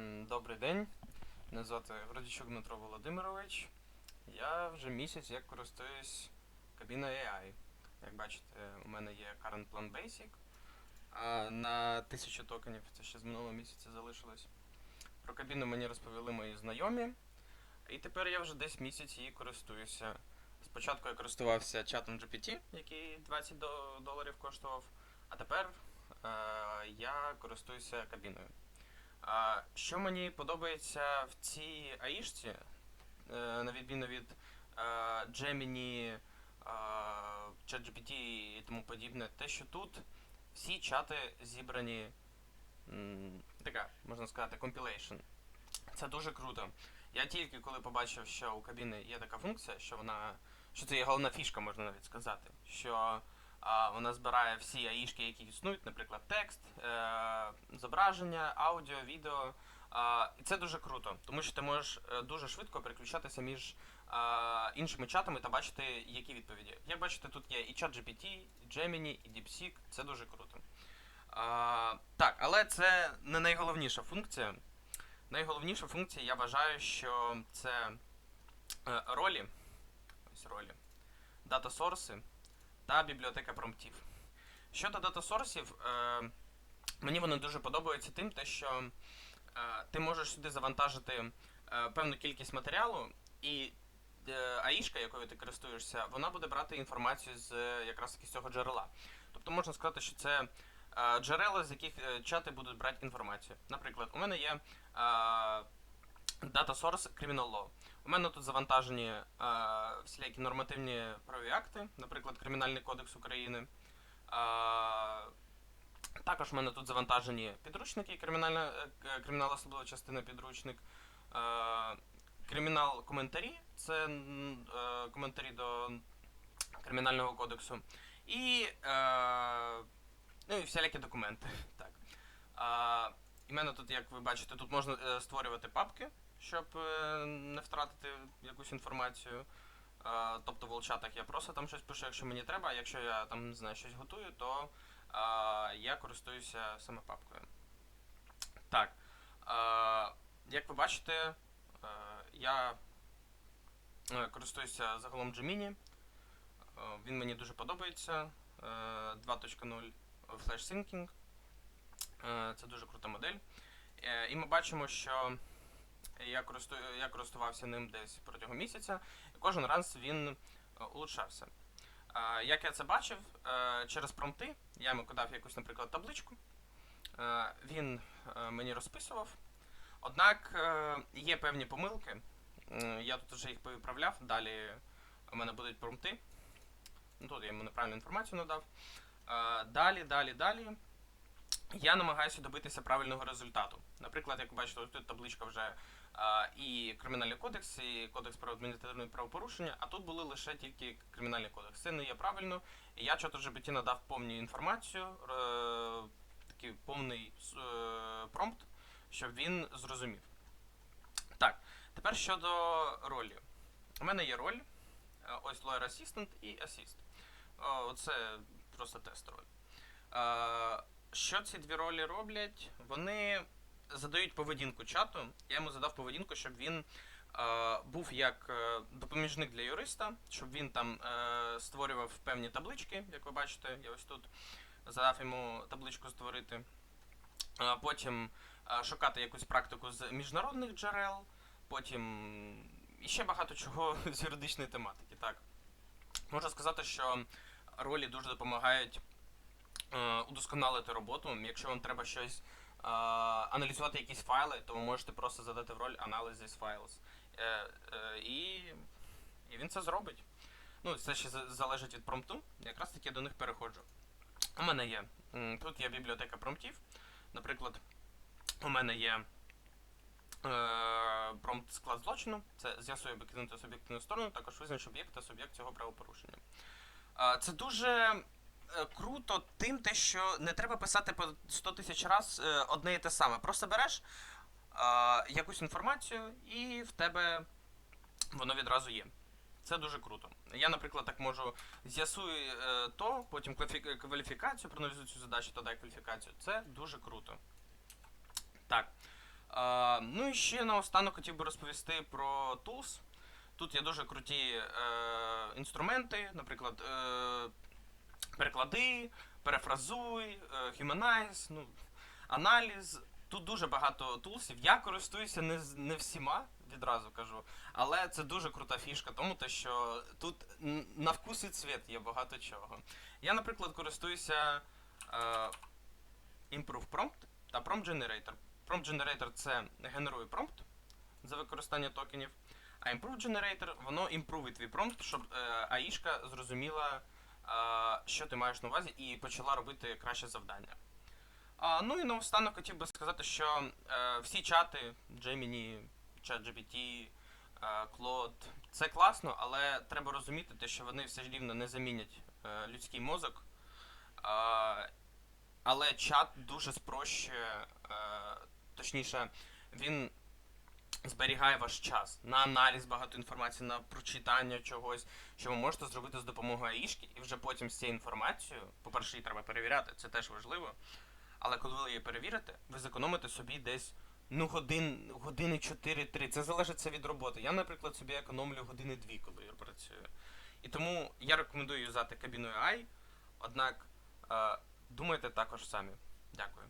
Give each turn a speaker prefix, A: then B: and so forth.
A: Добрий день. Мене звати Гордічук Дмитро Володимирович. Я вже місяць як користуюсь кабіною AI. Як бачите, у мене є Current Plan Basic. А на 1000 токенів це ще з минулого місяця залишилось. Про кабіну мені розповіли мої знайомі. І тепер я вже десь місяць її користуюся. Спочатку я користувався чатом GPT, який 20 доларів коштував, а тепер е, я користуюся кабіною. А, що мені подобається в цій аїшці, е, на відміну від е, Gemini, е, ChatGPT і тому подібне, те, що тут всі чати зібрані, така, можна сказати, compilation. Це дуже круто. Я тільки коли побачив, що у кабіни є така функція, що вона. що це є головна фішка, можна навіть сказати. Що вона збирає всі аїшки, які існують, наприклад, текст, е, зображення, аудіо, відео. І це дуже круто, тому що ти можеш е, дуже швидко переключатися між іншими чатами та бачити, які відповіді. Як бачите, тут є і ChatGPT, і Gemini, і DeepSeek, це дуже круто. Так, але це не найголовніша функція. Найголовніша функція, я вважаю, що це е, ролі, ось ролі, дата-сорси та бібліотека промптів. Щодо дата-сорсів, е, мені вони дуже подобаються тим, те, що е, ти можеш сюди завантажити е, певну кількість матеріалу, і е, аїшка, якою ти користуєшся, вона буде брати інформацію з е, якраз таки з цього джерела. Тобто можна сказати, що це е, джерела, з яких е, чати будуть брати інформацію. Наприклад, у мене є е, Data Source Criminal Law. У мене тут завантажені е, всілякі нормативні правові акти, наприклад, Кримінальний кодекс України. Е, також в мене тут завантажені підручники, кримінальна, е, кримінал особлива частина підручник. Е, кримінал коментарі, це е, коментарі до Кримінального кодексу. І, е, ну, і всілякі документи. Так. А, і в мене тут, як ви бачите, тут можна е, створювати папки, щоб е, не втратити якусь інформацію. Е, тобто в волчатах я просто там щось пишу, якщо мені треба, а якщо я там не знаю, щось готую, то е, я користуюся саме папкою. Так. Як ви бачите, я користуюся загалом Gemini. Він мені дуже подобається. Е, 2.0 Flash Syncing. Це дуже крута модель. І ми бачимо, що я, користу... я користувався ним десь протягом місяця, і кожен раз він е, улучшався. Е, Як я це бачив, е, через промпти я йому дав якусь, наприклад, табличку. Він мені розписував. Однак є певні помилки. Я тут вже їх повиправляв. Далі у мене будуть промпти. Ну, Тут я йому неправильну інформацію надав. Далі, далі, далі. Я намагаюся добитися правильного результату. Наприклад, як ви бачите, тут табличка вже а, і Кримінальний кодекс, і Кодекс про адміністративне правопорушення, а тут були лише тільки Кримінальний кодекс. Це не є правильно. Я чато GPT надав повну інформацію, е, такий повний е, промпт, щоб він зрозумів. Так, тепер щодо ролі. У мене є роль, е, ось Lawyer Assistant і Assist. О, Це просто тест роль. Е, що ці дві ролі роблять? Вони задають поведінку чату. Я йому задав поведінку, щоб він е, був як е, допоміжник для юриста, щоб він там е, створював певні таблички, як ви бачите, я ось тут задав йому табличку створити. Е, потім е, шукати якусь практику з міжнародних джерел, потім і ще багато чого з юридичної тематики. Так. Можна сказати, що ролі дуже допомагають удосконалити роботу. Якщо вам треба щось е, аналізувати якісь файли, то ви можете просто задати в роль Analysis Files. Е, е, і, і він це зробить. Ну, це ще залежить від промпту. Якраз таки я до них переходжу. У мене є. Тут є бібліотека промптів. Наприклад, у мене є е, промпт склад злочину. Це з'ясує об'єктивну та суб'єктивну сторону, також визнач об'єкт та суб'єкт цього правопорушення. Е, це дуже е, круто тим, те, що не треба писати по 100 тисяч раз е, одне і те саме. Просто береш е, якусь інформацію і в тебе воно відразу є. Це дуже круто. Я, наприклад, так можу з'ясую е, то, потім кваліфікацію, проаналізую цю задачу дай кваліфікацію. Це дуже круто. Так. Ну і ще наостанок хотів би розповісти про Tools. Тут є дуже круті е, інструменти, наприклад, е, переклади, перефразуй, е, Humanize, ну, аналіз. Тут дуже багато тулсів. Я користуюся не, не всіма, відразу кажу, але це дуже крута фішка, тому те, що тут на вкус і цвіт є багато чого. Я, наприклад, користуюся е, Improve Prompt та Prompt Generator. Prompt Generator це генерує промпт за використання токенів, а Improve Generator воно імпровить твій промпт, щоб е, АІшка зрозуміла, що ти маєш на увазі, і почала робити краще завдання. Ну і наостанок хотів би сказати, що е, всі чати Gemini, ChatGPT, е, Claude, це класно, але треба розуміти, те, що вони все ж рівно не замінять е, людський мозок. Але чат дуже спрощує, точніше, він зберігає ваш час на аналіз багато інформації, на прочитання чогось, що ви можете зробити з допомогою АІшки, і вже потім з цією інформацією, по-перше, її треба перевіряти, це теж важливо. Але коли ви її перевірите, ви зекономите собі десь ну, годин, години 4-3. Це залежить від роботи. Я, наприклад, собі економлю години 2, коли я працюю. І тому я рекомендую юзати кабіну AI, однак е, думайте також самі. Дякую.